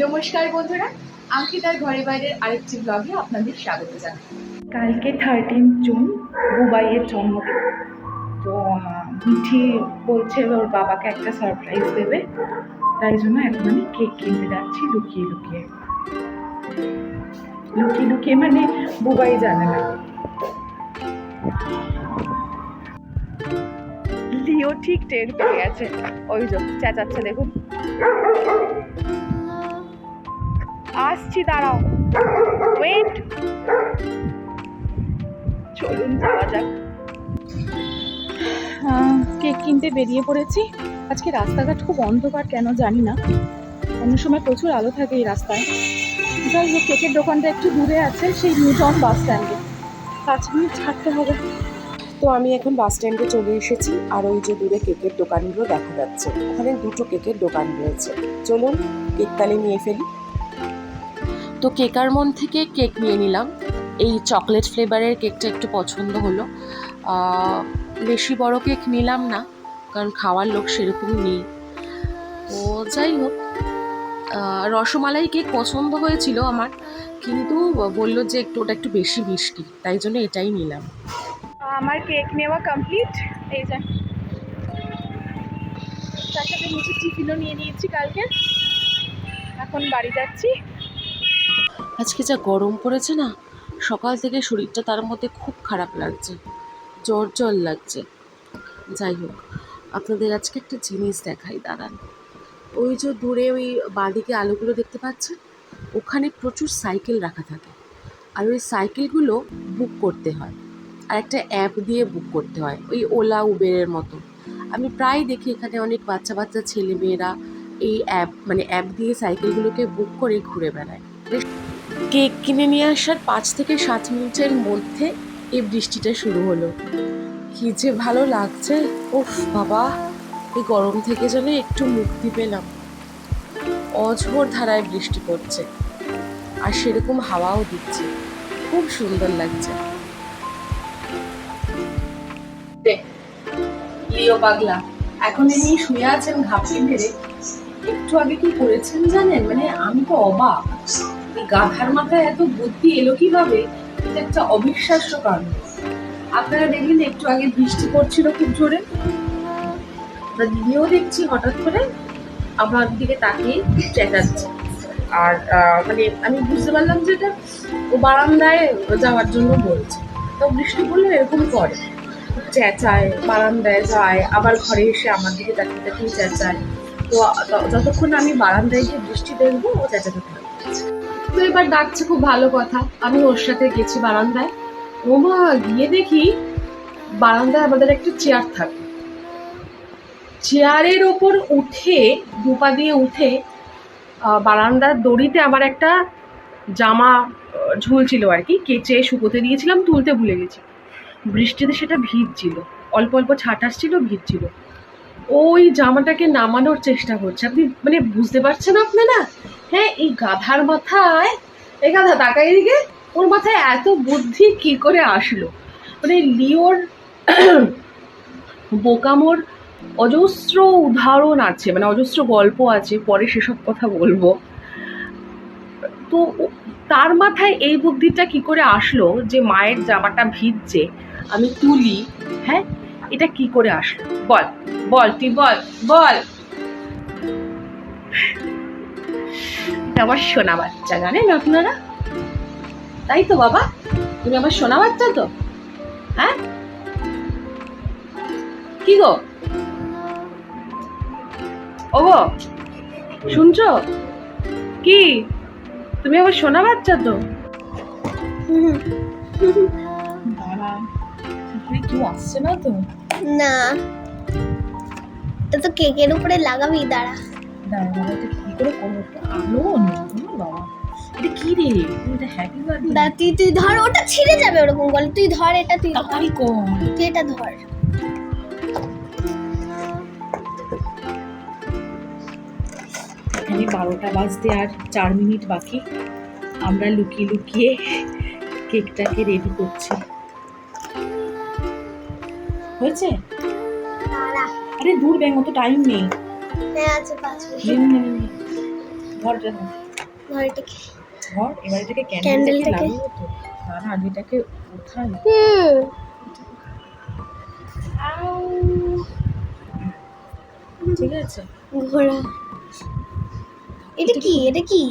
নমস্কার বন্ধুরা আঙ্কিতার ঘরে বাইরের আরেকটি ব্লগে আপনাদের স্বাগত জানাই। কালকে থার্টিন জুন বুবাইয়ের জন্মদিন। তো মিঠি বলছে ওর বাবাকে একটা সারপ্রাইজ দেবে। তাই জন্য এখন আমি কেক কিনতে যাচ্ছি লুকিয়ে লুকিয়ে। লুকিয়ে লুকিয়ে মানে বুবাই জানে না। লিও ঠিক টের পেয়ে গেছে। ওই জন্য চেঁচাচ্ছে, দেখুন। আসছি দাঁড়াও। ওয়েট চলুন যাওয়া যাক। কেক কিনতে বেরিয়ে পড়েছি। আজকে রাস্তাঘাট খুব অন্ধকার কেন জানি না। অন্য সময় প্রচুর আলো থাকে এই রাস্তায়। যাই হোক কেকের দোকানটা একটু দূরে আছে সেই নিউটন বাস স্ট্যান্ডে। পাঁচ মিনিট ছাড়তে হবে। তো আমি এখন বাস স্ট্যান্ডে চলে এসেছি আর ওই যে দূরে কেকের দোকানগুলো দেখা যাচ্ছে। ওখানে দুটো কেকের দোকান রয়েছে। চলুন কেক তালে নিয়ে ফেলি। তো কেকার মন থেকে কেক নিয়ে নিলাম। এই চকলেট ফ্লেভারের কেকটা একটু পছন্দ হলো। বেশি বড় কেক নিলাম না, কারণ খাওয়ার লোক সেরকম নেই। তো যাই হোক রসমালাই কেক পছন্দ হয়েছিল আমার, কিন্তু বলল যে একটু, ওটা একটু বেশি মিষ্টি, তাই জন্য এটাই নিলাম। আমার কেক নেওয়া কমপ্লিট এই যে। তার সাথে নিচে টিফিনও নিয়ে নিয়েছি কালকে। এখন বাড়ি যাচ্ছি। আজকে যা গরম পড়েছে না, সকাল থেকে শরীরটা তার মধ্যে খুব খারাপ লাগছে, জ্বর জ্বর লাগছে। যাই হোক, আপনাদের আজকে একটা জিনিস দেখাই, দাঁড়ান। ওই যে দূরে ওই বাঁদিকে আলোগুলো দেখতে পাচ্ছেন? ওখানে প্রচুর সাইকেল রাখা থাকে। আর ওই সাইকেলগুলো বুক করতে হয়। আর একটা অ্যাপ দিয়ে বুক করতে হয়, ওই ওলা, উবেরের মতো। আমি প্রায় দেখি এখানে অনেক বাচ্চা বাচ্চা ছেলেমেয়েরা এই অ্যাপ মানে অ্যাপ দিয়ে সাইকেলগুলোকে বুক করে ঘুরে বেড়ায়। কেক কিনে নিয়ে আসার পাঁচ থেকে সাত মিনিটের মধ্যে এই বৃষ্টিটা শুরু হলো। কি যে ভালো লাগছে। ওফ বাবা, এই গরম থেকে যেন একটু মুক্তি পেলাম। অঝোর ধারায় বৃষ্টি পড়ছে আর সেরকম হাওয়াও দিচ্ছে। খুব সুন্দর লাগছে। লিও পাগলা, এখন ইনি শুয়ে আছেন ঘাপটি মেরে। একটু আগে কি করেছেন জানেন? মানে আমি তো অবাক। এই গাধার মাথায় এত বুদ্ধি এলো কীভাবে? এটা একটা অবিশ্বাস্য কারণ আপনারা দেখলেন, একটু আগে বৃষ্টি পড়ছিল খুব জোরে। তা দিদিও দেখছি, হঠাৎ করে আমার দিকে তাকিয়ে চেঁচাচ্ছে। আর মানে আমি বুঝতে পারলাম যে এটা ও বারান্দায় যাওয়ার জন্য বলছে। তো বৃষ্টি পড়লে এরকম করে। চেঁচায়, বারান্দায় যায়, আবার ঘরে এসে আমার দিকে তাকিয়ে তাকিয়ে চেঁচায়। তো যতক্ষণ আমি বারান্দায় গিয়ে বৃষ্টি দেখব, ও চেঁচাতে থাকবে। তো এবার ডাকছে খুব ভালো কথা। আমি ওর সাথে গেছি বারান্দায়। ও মা গিয়ে দেখি বারান্দায় আমাদের একটা চেয়ার থাকে। চেয়ারের ওপর উঠে, দুপা দিয়ে উঠে বারান্দার দড়িতে আমার একটা জামা ঝুলছিল আর কি, কেচে শুকোতে দিয়েছিলাম, তুলতে ভুলে গেছি। বৃষ্টিতে সেটা ভিজছিল। অল্প অল্প ছাট আসছিল ভিজছিল। ওই জামাটাকে নামানোর চেষ্টা করছে। আপনি মানে বুঝতে পারছেন আপনারা? হ্যাঁ এই গাধার মাথায়, এই গাধা, তাকাই দিকে ওর মাথায় এত বুদ্ধি কি করে আসলো? মানে লিওর বোকামোর অজস্র উদাহরণ আছে মানে অজস্র গল্প আছে, পরে সেসব কথা বলব। তো তার মাথায় এই বুদ্ধিটা কি করে আসলো যে মায়ের জামাটা ভিজছে, আমি তুলি হ্যাঁ? এটা কি করে আসলো? বল বল, তুই বল বল। আমার সোনা বাচ্চা, জানেন আপনারা? তাই তো বাবা? তুমি আমার সোনা বাচ্চা তো? হ্যাঁ? কি গো? ও গো শুনছো? কি? তুমি আমার সোনা বাচ্চা তো? কেউ আসছে না তো? না। এটা তো কেকের উপরে লাগাবি দাঁড়া। দাঁড়া এটা কি করে করব? একটু আলো বাবা। এটা কি রে? এটা হ্যাপি বার্থডে দা তুই তুই ধর ওটা ছিঁড়ে যাবে ওরকম বলে। তুই ধর এটা তুই। তাড়াতাড়ি কর। তুই এটা ধর। এখানে বারোটা বাজতে আর চার মিনিট বাকি। আমরা লুকিয়ে লুকিয়ে কেকটাকে রেডি করছি। হয়েছে? আরে দূর ব্যাং অত টাইম নেই। ধর ধর। এবার এটাকে তো তার আগে এটাকে উঠাই। ঠিক আছে। ঘোড়া। এটা কি? এটা কি?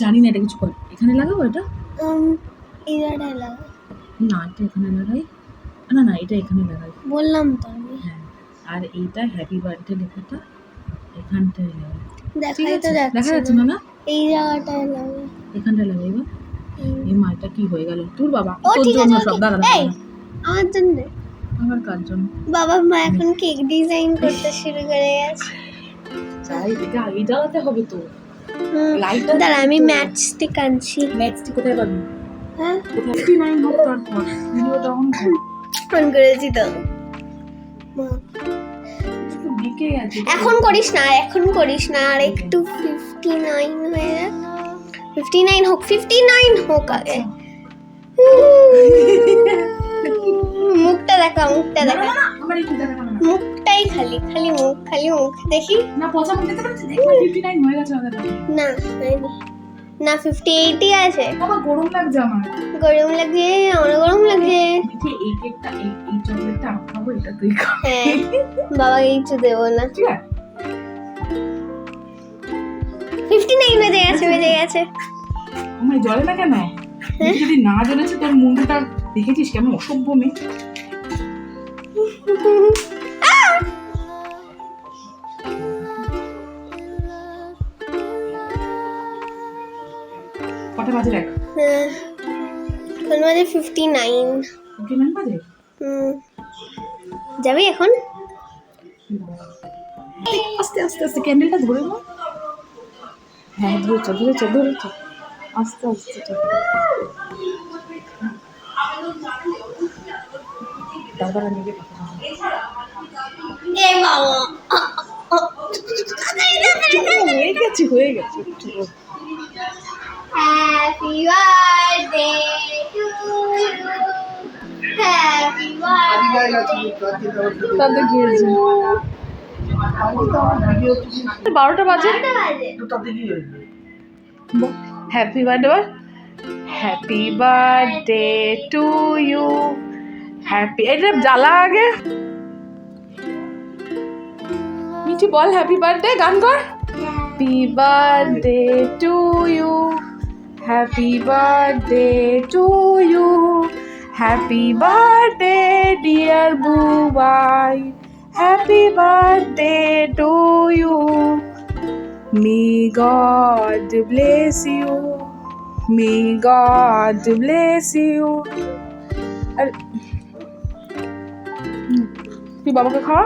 জানি না এটা কিছু এখানে লাগাবো এটা? এই জায়গাটায় না এটা এখানে লাগাই। না না এটা এখানে লাগাই বললাম তো আমি। হ্যাঁ আর এইটা হ্যাপি বার্থডে লেখাটা এখানটায় লাগাই দেখাই তো আছে দেখা যাচ্ছে যাচ্ছে না। এই জায়গাটায় এখানটায় লাগাই বা এই। মালটা কি হয়ে গেল? তোর বাবা তোর জন্য সব দাঁড়া দাঁড়া আমার জন্য। আমার কার জন্য? বাবা মা এখন কেক ডিজাইন করতে শুরু করে গেছে। এটা হবে তো। হুম, লাইটটা দাঁড়া আমি ম্যাচ স্টিক আনছি। কোথায় পাবি? হ্যাঁ? ফিফটি নাইন হোক তারপর। ভিডিওটা অন কর ফোন করেছি তো। এখন করিস না এখন করিস না আর একটু ফিফটি নাইন হয়ে যাক। ফিফটি নাইন হোক ফিফটি নাইন হোক আগে। মুখটা দেখা মুখটা দেখা। মুখটাই খালি খালি মুখ খালি মুখ। দেখি। না পচা মুখ হয়ে গেছে না হয়নি। না ফিফটি এইটই আছে। বাবা গরম লাগছে আমার। গরম লাগছে আমার গরম লাগছে। দেখি এই কেকটা এই এই চকলেটটা আমি খাব এটা তুই খা। হ্যাঁ বাবা কিছু দেবো না। ঠিক আছে। ফিফটি নাইন বেজে গেছে বেজে গেছে। আমার জলে না কেন যদি না জ্বলেছে তোর মুন্ডুটা দেখেছিস কেমন অসভ্য মেয়ে? কটা বাজে দেখ এখন বাজে ফিফটি নাইন ফিফটি নাইন বাজে? হুম যাবি এখন? আস্তে আস্তে আস্তে ক্যান্ডেলটা ধরে নাও হ্যাঁ ধরেছ ধরেছ ধরেছ। আস্তে আস্তে তারপর আমি হয়ে গেছে হয়ে গেছে হ্যাপি বার্থডে তাদের গিয়েছে। বারোটা বাজে। Happy birthday happy birthday to you happy এটা জ্বালা আগে। মিঠি বল হ্যাপি বার্থডে গান কর। Happy birthday to you Happy birthday to you happy birthday dear Bubai happy birthday to you May God bless you. May God bless you. আরে হুম, তুই বাবাকে খাওয়া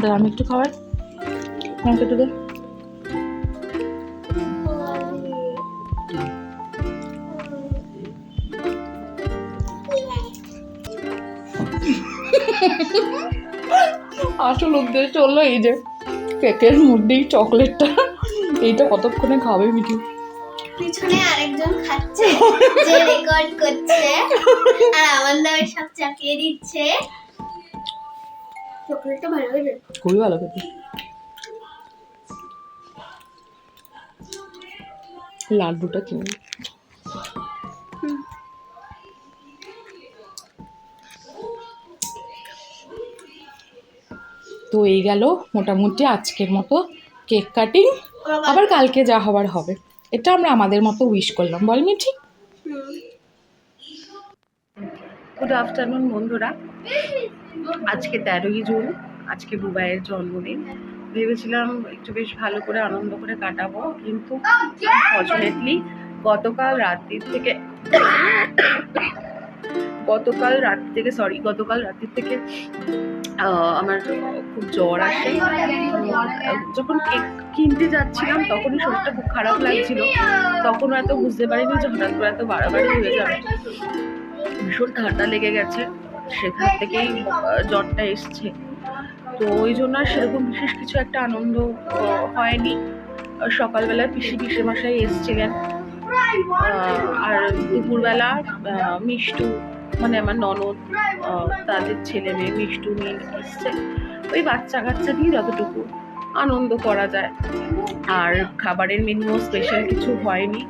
দাঁড়া আমি একটু খাওয়াই আমাকে একটু দে। আসল উদ্দেশ্য হলো এই যে কেকের মধ্যে এই চকলেটটা। এইটা কতক্ষণে খাবে মিঠি? পিছনে আরেকজন খাচ্ছে যে রেকর্ড করছে আর আমার নামে সব চাপিয়ে দিচ্ছে। চকলেটটা ভালো হয়েছে? খুবই ভালো খেতে। লাড্ডুটা কিনে তো এই গেল মোটামুটি আজকের মতো কেক কাটিং। আবার কালকে যা হবার হবে। এটা আমরা আমাদের মতো উইশ করলাম। বল মিঠি। গুড আফটারনুন বন্ধুরা। আজকে তেরোই জুন, আজকে বুবাইয়ের জন্মদিন। ভেবেছিলাম একটু বেশ ভালো করে আনন্দ করে কাটাবো কিন্তু আনফর্চুনেটলি গতকাল রাত্রির থেকে গতকাল রাত্রি থেকে সরি গতকাল রাত্রির থেকে আমার খুব জ্বর আসে। যখন কেক কিনতে যাচ্ছিলাম তখনই শরীরটা খুব খারাপ লাগছিল। তখনও এত বুঝতে পারিনি যে হঠাৎ করে এত বাড়াবাড়ি হয়ে যাবে। ভীষণ ঠান্ডা লেগে গেছে। সেখান থেকেই জ্বরটা এসছে। তো ওই জন্য আর সেরকম বিশেষ কিছু একটা আনন্দ হয়নি। সকালবেলা পিসি পিসে মশাই এসেছিলেন আর দুপুরবেলা মিষ্টু মানে আমার ননদ তাদের ছেলে মেয়ে মিষ্টু নিয়ে এসছে। ওই বাচ্চা কাচ্চা দিয়ে যতটুকু আনন্দ করা যায়। আর খাবারের মেনুও স্পেশাল কিছু হয়নি।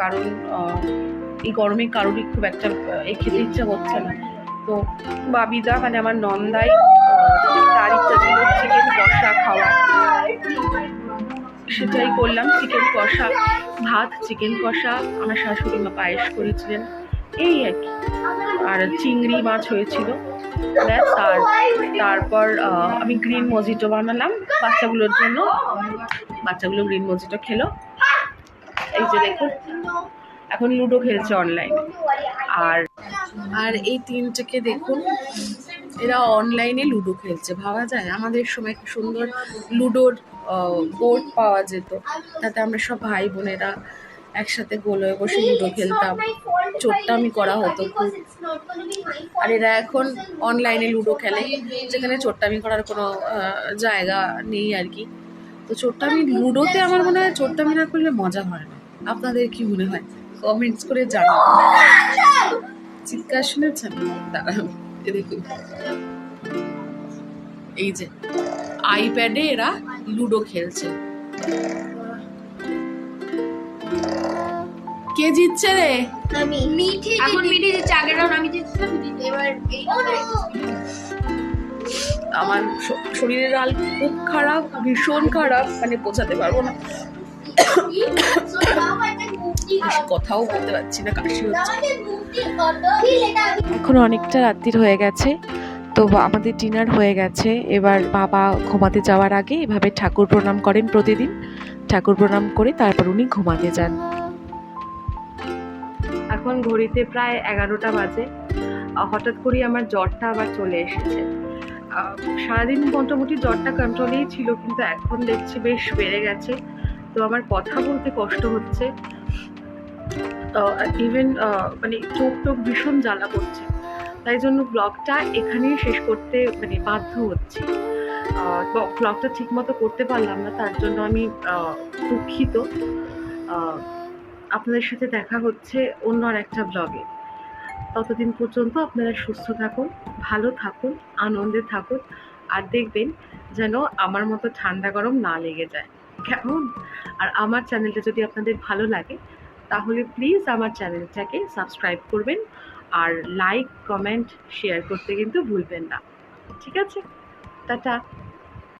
কারণ এই গরমে কারোরই খুব একটা খেতে ইচ্ছা করছে না। তো বাবিদা মানে আমার নন্দাই তার ইচ্ছা ছিল, চিকেন কষা খাওয়া। সেটাই করলাম, চিকেন কষা, ভাত, চিকেন কষা। আমার শাশুড়ি মা পায়েস করেছিলেন। এই আর কি। আর চিংড়ি মাছ হয়েছিল। আর তারপর আমি গ্রিন মজিটো বানালাম বাচ্চাগুলোর জন্য। বাচ্চাগুলো গ্রিন মজিটো খেলো। এই যে দেখুন, এখন লুডো খেলছে অনলাইনে আর আর এই তিনটাকে দেখুন এরা অনলাইনে লুডো খেলছে ভাবা যায়। আমাদের সময় কি সুন্দর লুডোর বোর্ড পাওয়া যেত। তাতে আমরা সব ভাই বোনেরা একসাথে গোলয়ে বসে লুডো খেলতাম। চোট্টামি করা হতো খুব। আর এরা এখন অনলাইনে লুডো খেলে যেখানে চোট্টামি করার কোনো জায়গা নেই আর কি। তো চোট্টামি লুডোতে আমার মনে হয় চোট্টামি না করলে মজা হয় না। আপনাদের কি মনে হয়? কমেন্টস করে জানান। চিৎকার শুনেছেন? দাঁড়ান। এ দেখুন। এই যে আইপ্যাডে এরা লুডো খেলছে। কে জিতছে রে? আমি। মিঠি এখন মিঠে দিচ্ছে আগের রাউন্ড আমি জিতছিলাম এবার এই আমার শরীরের হাল খুব খারাপ ভীষণ খারাপ মানে বোঝাতে পারব না। কথাও বলতে পারছি না কাশি হচ্ছে এখন অনেকটা রাত্রির হয়ে গেছে, তো আমাদের ডিনার হয়ে গেছে। এবার বাবা ঘুমাতে যাওয়ার আগে এভাবে ঠাকুর প্রণাম করেন প্রতিদিন। ঠাকুর প্রণাম করে তারপর উনি ঘুমাতে যান। এখন ঘড়িতে প্রায় এগারোটা বাজে। হঠাৎ করেই আমার জ্বরটা আবার চলে এসেছে। সারাদিন মোটামুটি জ্বরটা কন্ট্রোলেই ছিল, কিন্তু এখন দেখছি বেশ বেড়ে গেছে। তো আমার কথা বলতে কষ্ট হচ্ছে। ইভেন মানে চোখ টোক ভীষণ জ্বালা করছে। তাই জন্য ব্লগটা এখানেই শেষ করতে মানে বাধ্য হচ্ছি। ব্লগটা ঠিকমতো করতে পারলাম না, তার জন্য আমি দুঃখিত। আপনাদের সাথে দেখা হচ্ছে অন্য আর একটা ব্লগে ততদিন পর্যন্ত আপনারা সুস্থ থাকুন, ভালো থাকুন, আনন্দে থাকুন, আর দেখবেন যেন আমার মতো ঠান্ডা গরম না লেগে যায়। কেমন? আর আমার চ্যানেলটা যদি আপনাদের ভালো লাগে, তাহলে প্লিজ আমার চ্যানেলটাকে সাবস্ক্রাইব করবেন আর লাইক কমেন্ট শেয়ার করতে কিন্তু ভুলবেন না। ঠিক আছে? টাটা।